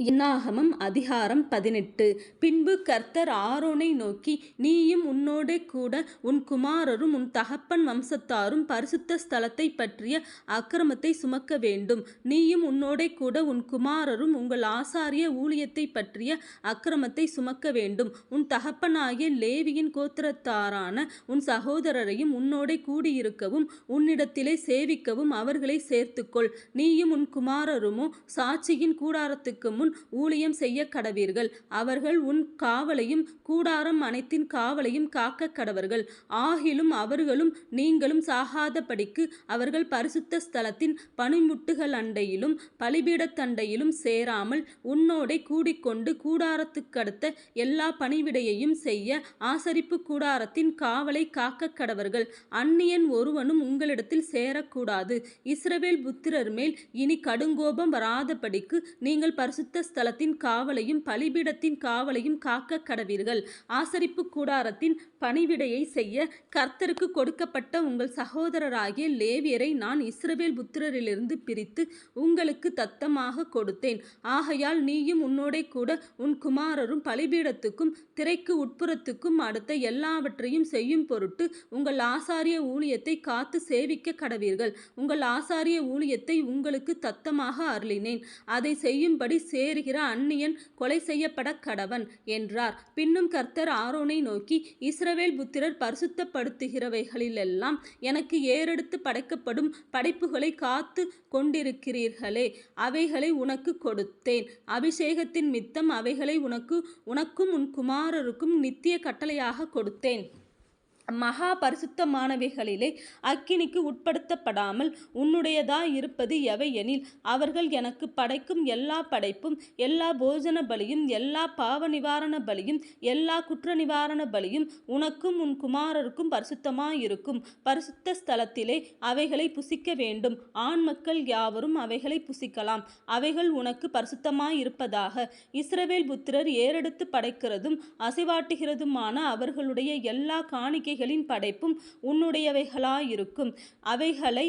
என்னாகமம் அதிகாரம் பதினெட்டு. பின்பு கர்த்தர் ஆரோனை நோக்கி நீயும் உன்னோடே கூட உன் குமாரரும் உன் தகப்பன் வம்சத்தாரும் பரிசுத்த ஸ்தலத்தைப் பற்றிய அக்கிரமத்தை சுமக்க வேண்டும். நீயும் உன்னோடே கூட உன் குமாரரும் உங்கள் ஆசாரிய ஊழியத்தைப் பற்றிய அக்கிரமத்தை சுமக்க வேண்டும். உன் தகப்பனாகிய லேவியின் கோத்திரத்தாரான உன் சகோதரரையும் உன்னோடே கூடியிருக்கவும் உன்னிடத்திலே சேவிக்கவும் அவர்களை சேர்த்துக்கொள். நீயும் உன் குமாரருமோ சாட்சியின் கூடாரத்துக்கு முன் ஊழியம் செய்ய கடவீர்கள். அவர்கள் உன் காவலையும் கூடாரம் அனைத்தின் காவலையும் காக்க கடவர்கள். ஆகிலும் அவர்களும் நீங்களும் சாகாதபடிக்கு அவர்கள் பரிசுத்த ஸ்தலத்தின் பனிமுட்டுகள் அண்டையிலும் பலிபீடத்தண்டையிலும் சேராமல் உன்னோடே கூடிக்கொண்டு கூடாரத்துக்கடுத்த எல்லா பணிவிடையையும் செய்ய ஆசரிப்பு கூடாரத்தின் காவலை காக்க கடவர்கள். அந்நியன் ஒருவனும் உங்களிடத்தில் சேரக்கூடாது. இஸ்ரவேல் புத்திரர் மேல் இனி கடுங்கோபம் வராதபடிக்கு நீங்கள் பரிசுத்த ஸ்தலத்தின் காவலையும் பலிபீடத்தின் காவலையும் காக்க கடவீர்கள். ஆசரிப்பு கூடாரத்தின் பணிவிடையை செய்ய கர்த்தருக்கு கொடுக்கப்பட்ட உங்கள் சகோதரராகிய லேவியரை நான் இஸ்ரவேல் புத்திரரிலிருந்து பிரித்து உங்களுக்கு தத்தமாக கொடுத்தேன். ஆகையால் நீயும் உன்னோடே கூட உன் குமாரரும் பலிபீடத்துக்கும் திரைக்கு உட்புறத்துக்கும் அடுத்த எல்லாவற்றையும் செய்யும் பொருட்டு உங்கள் ஆசாரிய ஊழியத்தை காத்து சேவிக்க கடவீர்கள். உங்கள் ஆசாரிய ஊழியத்தை உங்களுக்கு தத்தமாக அருளினேன். அதை செய்யும்படி சேருகிற அந்நியன் கொலை செய்யப்பட கடவன் என்றார். பின்னும் கர்த்தர் ஆரோனை நோக்கி இஸ்ரவேல் புத்திரர் பரிசுத்தப்படுத்துகிறவைகளிலெல்லாம் எனக்கு ஏறெடுத்து படைக்கப்படும் படைப்புகளை காத்து கொண்டிருக்கிறீர்களே அவைகளை உனக்கு கொடுத்தேன். அபிஷேகத்தின் மித்தம் அவைகளை உனக்கு உனக்கும் உன் குமாரருக்கும் நித்திய கட்டளையாக கொடுத்தேன். மகா பரிசுத்தமானவைகளிலே அக்கினிக்கு உட்படுத்தப்படாமல் உன்னுடையதாயிருப்பது எவையெனில் அவர்கள் எனக்கு படைக்கும் எல்லா படைப்பும் எல்லா போஜன பலியும் எல்லா பாவ நிவாரண பலியும் எல்லா குற்ற நிவாரண பலியும் உனக்கும் உன் குமாரருக்கும் பரிசுத்தமாயிருக்கும். பரிசுத்த ஸ்தலத்திலே அவைகளை புசிக்க வேண்டும். ஆண் மக்கள் யாவரும் அவைகளை புசிக்கலாம். அவைகள் உனக்கு பரிசுத்தமாயிருப்பதாக. இஸ்ரவேல் புத்திரர் ஏறெடுத்து படைக்கிறதும் அசைவாட்டுகிறதுமான அவர்களுடைய எல்லா காணிக்கைகளின் படைப்பும் உன்னுடையவைகளாயிருக்கும். அவைகளை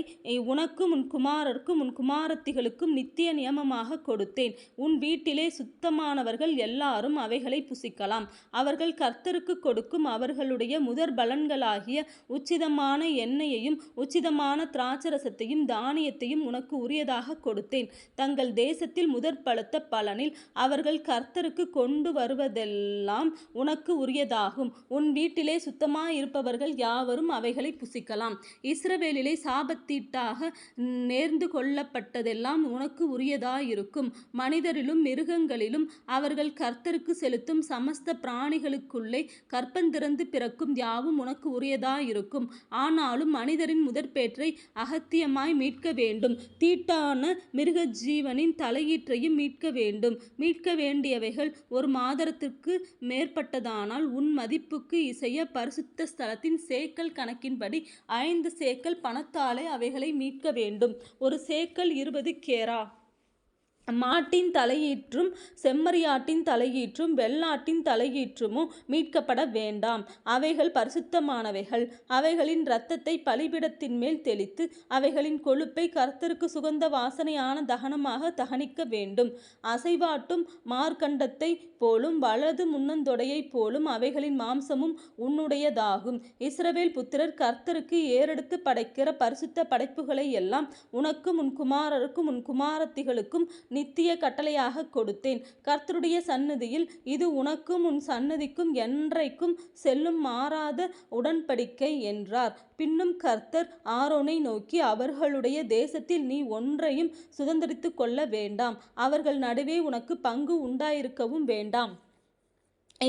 உனக்கும் உன் குமாரருக்கும் உன் குமாரத்திகளுக்கும் நித்திய நியமமாக கொடுத்தேன். உன் வீட்டிலே சுத்தமானவர்கள் எல்லாரும் அவைகளை புசிக்கலாம். அவர்கள் கர்த்தருக்கு கொடுக்கும் அவர்களுடைய முதற் பலன்களாகிய உச்சிதமான எண்ணெயையும் உச்சிதமான திராட்சரசத்தையும் தானியத்தையும் உனக்கு உரியதாக கொடுத்தேன். தங்கள் தேசத்தில் முதற் பழுத்த பலனில் அவர்கள் கர்த்தருக்கு கொண்டு வருவதெல்லாம் உனக்கு உரியதாகும். உன் வீட்டிலே சுத்தமாயிருப்பவர்கள் யாவரும் அவைகளை புசிக்கலாம். இஸ்ரவேலிலே சாபத்தீட்டாக நேர்ந்து கொள்ளப்பட்டதெல்லாம் உனக்கு உரியதாயிருக்கும். மனிதரிலும் மிருகங்களிலும் அவர்கள் கர்த்தருக்கு செலுத்தும் சமஸ்த பிராணிகளுக்குள்ளே கற்பந்திறந்து பிறக்கும் யாவும் உனக்கு உரியதாயிருக்கும். ஆனாலும் மனிதரின் முதற்பேற்றை அகத்தியமாய் மீட்க வேண்டும். தீட்டான மிருக ஜீவனின் தலையீற்றையும் மீட்க வேண்டும். மீட்க வேண்டியவைகள் ஒரு மாதத்திற்கு மேற்பட்டதானால் உன் மதிப்புக்கு இசைய பரிசுத்த ஸ்தலத்தின் சேக்கல் கணக்கின்படி ஐந்து சேக்கல் பணத்தாலே அவைகளை மீட்க வேண்டும். ஒரு சேக்கல் இருபது கேரா. மாட்டின் தலையீற்றும் செம்மறியாட்டின் தலையீற்றும் வெள்ளாட்டின் தலையீற்றுமோ மீட்கப்பட வேண்டாம். அவைகள் பரிசுத்தமானவைகள். அவைகளின் இரத்தத்தை பலிபிடத்தின் மேல் தெளித்து அவைகளின் கொழுப்பை கர்த்தருக்கு சுகந்த வாசனையான தகனமாக தகனிக்க வேண்டும். அசைவாட்டும் மார்க்கண்டத்தை போலும் வலது முன்னந்தொடையைப் போலும் அவைகளின் மாம்சமும் உன்னுடையதாகும். இஸ்ரவேல் புத்திரர் கர்த்தருக்கு ஏறெடுத்து படைக்கிற பரிசுத்த படைப்புகளை எல்லாம் உனக்கும் உன் குமாரருக்கும் உன் குமாரத்திகளுக்கும் நித்திய கட்டளையாக கொடுத்தேன். கர்த்தருடைய சந்நிதியில் இது உனக்கும் உன் சன்னதிக்கும் என்றைக்கும் செல்லும் மாறாத உடன்படிக்கை என்றார். பின்னும் கர்த்தர் ஆரோனை நோக்கி அவர்களுடைய தேசத்தில் நீ ஒன்றையும் சுதந்திரித்து கொள்ள வேண்டாம். அவர்கள் நடுவே உனக்கு பங்கு உண்டாயிருக்கவும் வேண்டாம்.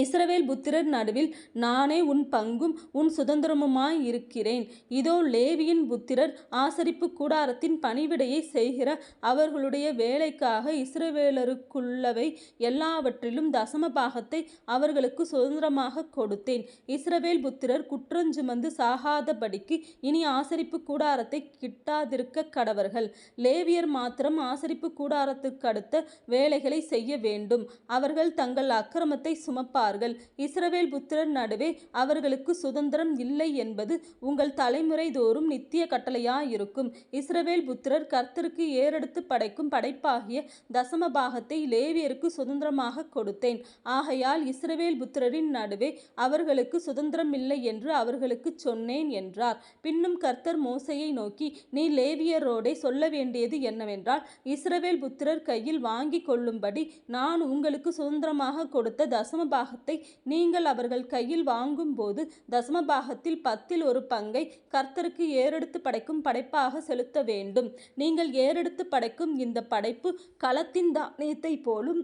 இஸ்ரவேல் புத்திரர் நடுவில் நானே உன் பங்கும் உன் சுதந்திரமுமாய் இருக்கிறேன். இதோ லேவியின் புத்திரர் ஆசரிப்பு கூடாரத்தின் பணிவிடையை செய்கிற அவர்களுடைய வேலைக்காக இஸ்ரவேலருக்குள்ளவை எல்லாவற்றிலும் தசம பாகத்தை அவர்களுக்கு சுதந்திரமாக கொடுத்தேன். இஸ்ரவேல் புத்திரர் குற்றஞ்சுமந்து சாகாதபடிக்கு இனி ஆசரிப்பு கூடாரத்தை கிட்டாதிருக்க கடவர்கள். லேவியர் மாத்திரம் ஆசரிப்பு கூடாரத்துக்கு அடுத்த வேலைகளை செய்ய வேண்டும். அவர்கள் தங்கள் அக்கிரமத்தை சுமப்ப படைப்பார்கள் இஸ்ரவேல் புத்திரர் நடுவே அவர்களுக்கு சுதந்திரம் இல்லை என்பது உங்கள் தலைமுறை தோறும் நித்திய கட்டளையாயிருக்கும். இஸ்ரவேல் புத்திரர் கர்த்தருக்கு ஏறெடுத்து படைக்கும் படைப்பாகிய தசம பாகத்தை லேவியருக்கு சுதந்திரமாக கொடுத்தேன். ஆகையால் இஸ்ரவேல் புத்திரரின் நடுவே அவர்களுக்கு சுதந்திரம் இல்லை என்று அவர்களுக்கு சொன்னேன் என்றார். பின்னும் கர்த்தர் மோசையை நோக்கி நீ லேவியரோடே சொல்ல வேண்டியது என்னவென்றால் இஸ்ரவேல் புத்திரர் கையில் வாங்கி கொள்ளும்படி நான் உங்களுக்கு சுதந்திரமாக கொடுத்த தசம பாகத்தை நீங்கள் அவர்கள் கையில் வாங்கும்போது தசம பாகத்தில் பத்தில் ஒரு பங்கை கர்த்தருக்கு ஏறெடுத்து படைக்கும் படைப்பாக செலுத்த வேண்டும். நீங்கள் ஏறெடுத்து படைக்கும் இந்த படைப்பு களத்தின் தானியத்தைப் போலும்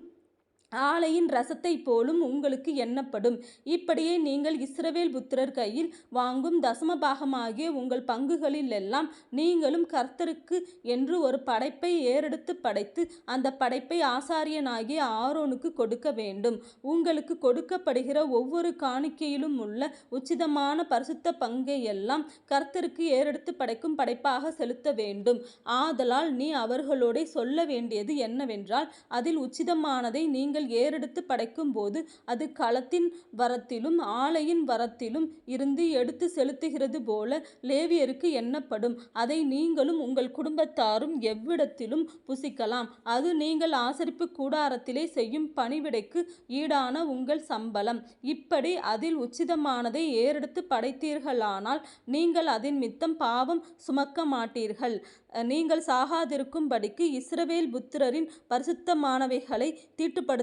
ஆலையின் ரசத்தைப் போலும் உங்களுக்கு எண்ணப்படும். இப்படியே நீங்கள் இஸ்ரவேல் புத்திரர் கையில் வாங்கும் தசமபாகமாகிய உங்கள் பங்குகளிலெல்லாம் நீங்களும் கர்த்தருக்கு என்று ஒரு படைப்பை ஏறெடுத்து படைத்து அந்த படைப்பை ஆசாரியனாகிய ஆரோனுக்கு கொடுக்க வேண்டும். உங்களுக்கு கொடுக்கப்படுகிற ஒவ்வொரு காணிக்கையிலும் உள்ள உச்சிதமான பரிசுத்த பங்கை எல்லாம் கர்த்தருக்கு ஏறெடுத்து படைக்கும் படைப்பாக செலுத்த வேண்டும். ஆதலால் நீ அவர்களோட சொல்ல வேண்டியது என்னவென்றால் அதில் உச்சிதமானதை நீங்கள் ஏறெடுத்து படைக்கும்போது அது களத்தின் வரத்திலும் ஆலையின் வரத்திலும் இருந்து எடுத்து செலுத்துகிறது போல லேவியருக்கு எண்ணப்படும். அதை நீங்களும் உங்கள் குடும்பத்தாரும் எவ்விடத்திலும் புசிக்கலாம். அது நீங்கள் ஆசரிப்பு கூடாரத்திலே செய்யும் பணிவிடைக்கு ஈடான உங்கள் சம்பளம். இப்படி அதில் உச்சிதமானதை ஏறெடுத்து படைத்தீர்களானால் நீங்கள் அதன் மித்தம் பாவம் சுமக்க மாட்டீர்கள். நீங்கள் சாகாதிருக்கும்படிக்கு இஸ்ரவேல் புத்திரரின் பரிசுத்தமானவைகளை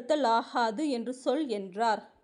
தீட்டுப்படுத்தலாகாது என்று சொல் என்றார்.